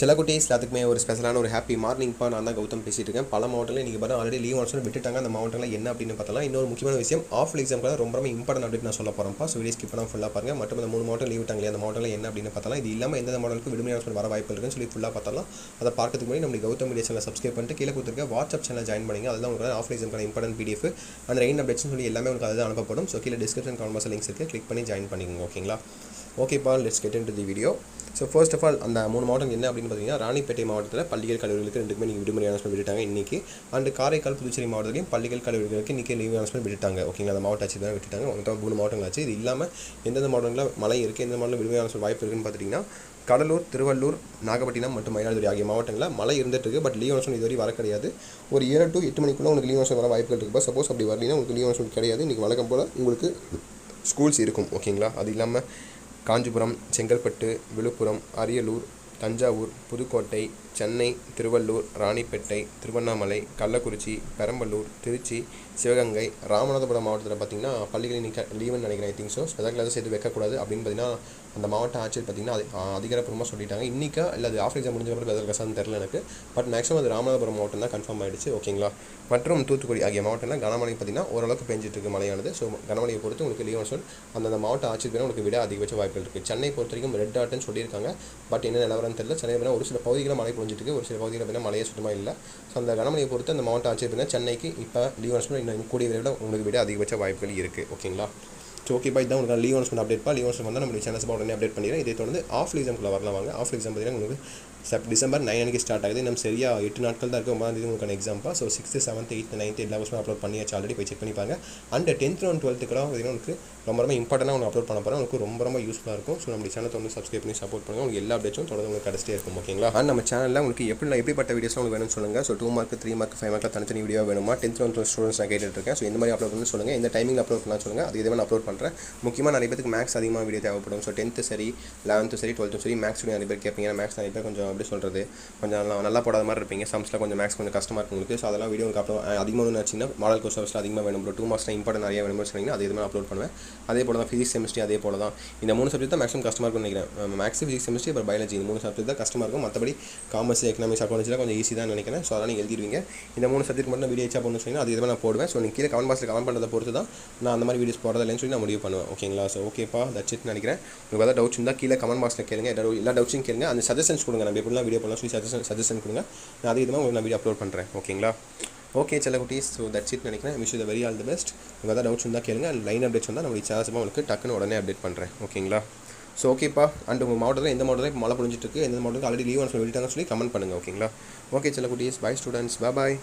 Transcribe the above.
சில குட்டீஸ் எல்லாத்துக்குமே ஒரு ஸ்பெஷலான ஒரு ஹாப்பி மார்னிங்ப்பா நான் தான் கௌதம் பேசிட்டு இருக்கேன் பல மாவட்டங்களில் நீங்கள் பார்த்தா ஆல்ரெடி லீவ் ஆன்சர் விட்டுட்டாங்க. அந்த மாவட்டங்களில் என்ன அப்படின்னு பார்த்தலாம் இன்னொரு முக்கியமான விஷயம் ஆஃப் எக்ஸாம்க்கு ரொம்ப ரொம்ப இம்பார்ட்டன் அப்படின்னு நான் சொல்ல போகிறேன்ப்பா ஸோ வீடியோ ஸ்கிப் பண்ணால் ஃபுல்லாக பாருங்க. மற்றும் அந்த மூணு மாவட்டம் லீவ் விட்டாங்களே அந்த மாவட்டத்தில் என்ன அப்படின்னு பார்த்தலாம் இது இல்லாமல் எந்த மாடலுக்கு விடுமுறை announcement வர வாய்ப்பு இருக்குன்னு சொல்லி ஃபுல்லாக பார்த்தலாம் அதை பார்க்கறதுக்கு முன்னாடி நம்ம கௌதம் மீடியா சேனல் சப்ஸ்கிரைப் பண்ணிட்டு கீழே கொடுத்துருக்க வாட்ஸ்அப் சேனல் ஜாயின் பண்ணுங்க. அதுதான் உங்களுக்கு ஆஃப் எக்ஸாம்க்கான இம்பார்ட்டன் பிடிஎஃப் அந்த ரெயின் அப்டேட்ஸ் சொல்லி எல்லாமே உங்களுக்கு அதுதான் அனுப்பப்படும். ஸோ கீழே டிஸ்கிரிப்ஷன் கான்வர்ஸ் லிங்க்ஸ் இருக்குது கிளிக் பண்ணி ஜாயின் பண்ணிக்கோங்க ஓகேங்களா ஓகேப்பா let's get into the video so first of all அந்த மூணு மாவட்டம் என்ன அப்படின்னு பார்த்தீங்கன்னா ராணிப்பேட்டை மாவட்டத்தில் பள்ளிகள் கல்லூரிகளுக்கு ரெண்டுக்குமே நீங்கள் விடுமுறை அனௌன்ஸ்மெண்ட் விட்டுட்டாங்க இன்றைக்கி அண்ட் காரைக்கால் புதுச்சேரி மாவட்டத்திலையும் பள்ளிகள் கல்லூரிகளுக்கு இன்றைக்கி லீவ் அனௌன்ஸ்மெண்ட் விட்டுட்டாங்க. ஓகேங்களா அந்த மாவட்ட ஆட்சி தான் விட்டுட்டாங்க. மொத்தம் மூணு மாவட்டங்கள் ஆச்சு இது இல்லாமல் எந்தெந்த மாவட்டங்களில் மழை இருக்குது எந்த மாவட்டத்தில் விடுமுறை அனௌன்ஸ்மெண்ட் வாய்ப்பு இருக்குன்னு பார்த்துட்டிங்கன்னா கடலூர் திருவள்ளூர் நாகப்பட்டினம் மற்றும் மயிலாடுதுறை ஆகிய மாவட்டங்களில் மழை இருந்துட்டு இருக்கு. பட் லீவ் அனௌன்ஸ்மெண்ட் இதுவரை வர கிடையாது. ஒரு ஏழு டு எட்டு மணிக்குள்ளே உங்களுக்கு லீவ் அனௌன்ஸ்மெண்ட் வர வாய்ப்புகள் இருக்குப்பா சப்போஸ் அப்படி வரலீங்கன்னா உங்களுக்கு லீவ் அனௌன்ஸ்மெண்ட் கிடையாது. இன்றைக்கி வழக்கம் போல் உங்களுக்கு ஸ்கூல்ஸ் இருக்கும். ஓகேங்களா அது இல்லாமல் காஞ்சிபுரம் செங்கல்பட்டு விழுப்புரம் அரியலூர் தஞ்சாவூர் புதுக்கோட்டை சென்னை திருவள்ளூர் ராணிப்பேட்டை திருவண்ணாமலை கள்ளக்குறிச்சி பெரம்பலூர் திருச்சி சிவகங்கை ராமநாதபுரம் மாவட்டத்தில் பார்த்தீங்கன்னா பள்ளிகள் இன்னைக்கு லீவுன்னு நினைக்கிறேன் I think so special classes எதுவும் வைக்கக்கூடாது அப்படின்னு பார்த்தீங்கன்னா அந்த மாவட்ட ஆட்சியர் பார்த்தீங்கன்னா அது அதிகாரப்பூர்வமாக சொல்லிட்டாங்க. இன்றைக்கா இல்லை அது ஆஃப் எக்ஸாம் முடிஞ்ச பிறகு வெதர் கசான்னு தெரில எனக்கு. பட் மேக்ஸிமம் அது ராமநாதபுரம் மாவட்டம் தான் கன்ஃபார்ம் ஆகிடுச்சு ஓகேங்களா மற்றும் தூத்துக்குடி ஆகிய மாவட்டம்லாம் கனமழை பார்த்தீங்கன்னா ஓரளவுக்கு பெஞ்சிட்டு இருக்கு மழையானது. ஸோ கனமழையை பொறுத்து உங்களுக்கு லீவ் சொல் அந்தந்த மாவட்ட ஆட்சியர் பேர் உங்களுக்கு விட அதிகபட்ச வாய்ப்புகள் இருக்குது சென்னை பொறுத்த வரைக்கும் ரெட் ஆட்டுன்னு சொல்லியிருக்காங்க. பட் என்ன நிலவரம் தெரியல. சென்னை ஒரு சில பகுதிகளில் மழை பொழுது இருக்கு ஒரு சில பகுதியில் பார்த்தீங்கன்னா மழையே சுத்தமாக இல்லை. ஸோ அந்த கனமழையை பொறுத்து அந்த மாவட்ட ஆட்சியர் பார்த்தீங்கன்னா சென்னைக்கு இப்போ லீவ் அனுஸ்மெண்ட் இன்னும் கூடிய விட உங்களுக்கு விட அதிகபட்ச வாய்ப்புகள் இருக்குது ஓகேங்களா ஸோ ஓகே பா இதான் உங்களுக்கு லீவ் அனுஸ்மெண்ட் அப்டேட் பா. லீவ் அனுஸ்மெண்ட் வந்து நம்மளுடைய சேனல்ஸ் உடனே அப்டேட் பண்ணிடுறேன். இதை தொடர்ந்து ஆஃப் எக்ஸாம்குள்ளே வரலாம் வாங்க. ஆஃப் எக்ஸாம் பார்த்தீங்கன்னா உங்களுக்கு செப் டிசம்பர் நைன் அன்றைக்கி ஸ்டார்ட் ஆகுது. நம்ம சரியா எட்டு நாட்கள் தான் இருக்குது ஒன்பதாம் தேதி உங்களுக்கான exam so sixth seventh eighth ninth எல்லா வருஷமும் அப்லோட் பண்ணியாச்சு ஆல்ரெடி போய் செக் பண்ணிப்பாங்க அண்ட் டென்த் அண்ட் கூட பார்த்தீங்கன்னா உங்களுக்கு ரொம்ப ரொம்ப இம்பார்ட்டண்டாக உங்களுக்கு அப்லோட் பண்ண போகிறேன் உங்களுக்கு ரொம்ப ரொம்ப யூஸ்ஃபுல்லாக இருக்கும். ஸோ நம்ம சேனலை வந்து சப்ஸ்கிரைப் பண்ணி சப்போர்ட் பண்ணுங்கள் உங்களுக்கு எல்லா அப்டேட்ஸும் தொடர்ந்து உங்களுக்கு கிடச்சிட்டே இருக்கும். ஓகேங்களா அண்ட் நம்ம சேனலில் உங்களுக்கு எப்படி எப்படிப்பட்ட வீடியோஸ் உங்களுக்கு வேணும்னு சொல்லுங்கள் so two mark three mark five mark தனித்தனி வீடியோ வேணுமா? டென்த் ஒன் ஸ்டூடெண்ட்ஸ் நான் கேட்டுட்டு ஸோ இந்த மாதிரி அப்லோட் பண்ணி சொல்லுங்கள் இந்த டைமிங் அப்லோட் பண்ணலாம் சொல்லுங்கள் அது எதுவும் அப்லோட் பண்ணுறேன் முக்கியமாக நிறைய பேருக்கு மேக்ஸ் அதிகமாக வீடியோ தேவைப்படும். ஸோ டென்த்து சரி லெவன்த்து சரி டுவெல்த்தும் சரி மேக்ஸ் நிறைய பேர் கேட்பீங்க. மேக்ஸ் நிறைய பேர் கொஞ்சம் எப்படி சொல்கிறது கொஞ்சம் நல்லா நல்லா போடாத மாதிரி இருப்பீங்க. சம்ஸில் கொஞ்சம் மேக்ஸ் கொஞ்சம் கஷ்டமாக இருக்கும் உங்களுக்கு. ஸோ அதெல்லாம் வீடியோ உங்களுக்கு அதிகமாக ஒன்று மாடல் மாடல் கோர்ஸில் அதிகமாக வேணும் ப்ரோ டூ மார்க்ஸில் இம்பார்ட்டன் நிறைய வேணும் சொன்னீங்கன்னா அது எதுவுமே அப்லோட் பண்ணுவேன். அதே போல தான் ஃபிசிக்ஸ் செமிஸ்ட்ரி அதே போல தான். இந்த மூணு சப்ஜெக்ட் தான் மேக்ஸிமம் கஷ்டமாக இருக்கும்னு நினைக்கிறேன். மேக்ஸ் ஃபிசிக்ஸ் செமிஸ்ட்ரி அப்புறம் பயாலஜி இந்த மூணு சப்ஜெக்ட் தான் கஷ்டமாக இருக்கும் மற்றபடி காமர்ஸ் எக்கனாமிக்ஸ் அக்கௌண்ட்ஸ்லாம் கொஞ்சம் ஈஸி தான் நினைக்கிறேன். ஸோ அதெல்லாம் நீங்கள் எழுதிடுவீங்க இந்த மூணு சப்ஜெக்ட் மட்டும் வீடியோ எச்சா பண்ணு சொன்னீங்கன்னா அது எதுவும் நான் போடுவேன். ஸோ நீங்கள் கீழே கமெண்ட் பாக்ஸில் கமெண்ட் பண்ணுறதை பொறுத்து தான் நான் அந்த மாதிரி வீடியோஸ் போடுறது இல்லைன்னு சொல்லி நான் முடிவு பண்ணுவேன். ஓகேங்களா ஸோ ஓகேப்பா தட்ஸ் நினைக்கிறேன். உங்களுக்கு ஏதாவது டவுட்ஸ் இருந்தால் கீழே கமெண்ட் பாக்ஸில் கேளுங்க. எல்லா எல்லா டவுட்ஸும் கேளுங்க. அந்த சஜஷன்ஸ் கொடுங்க. நம்ம எப்படிலாம் வீடியோ பண்ணலாம் சொல்லி சஜஷன் சஜஷன் கொடுங்க. நான் அதே இதுமாக உங்களுக்கு நான் வீடியோ அப்லோட் பண்ணுறேன் ஓகேங்களா ஓகே செல்ல குட்டீஸ் ஸோ தட்ஸ் இட் நினைக்கிறேன். Wish the very all the best உங்களுக்கு ஏதாவது டவுட்ஸ் இருந்தால் கேளுங்க. லைன் அப்டேட்ஸ் வந்தால் உங்களுக்கு சேனல்ஸமாக உங்களுக்கு டக்குன்னு உடனே அப்டேட் பண்ணுறேன் ஓகேங்களா ஸோ ஓகேப்பா அண்ட் உங்கள் மாவட்டத்தில் எந்த மாவட்டத்தில் இப்போ மழை புரிஞ்சிட்டு இருக்கு? எந்த மாவட்டத்தில் ஆல்ரெடி லீவ் சொல்லி விட்டாங்கன்னு சொல்லி கமெண்ட் பண்ணுங்கள் ஓகேங்களா ஓகே செல்ல குட்டீஸ் பை ஸ்டூடெண்ட்ஸ் பாய்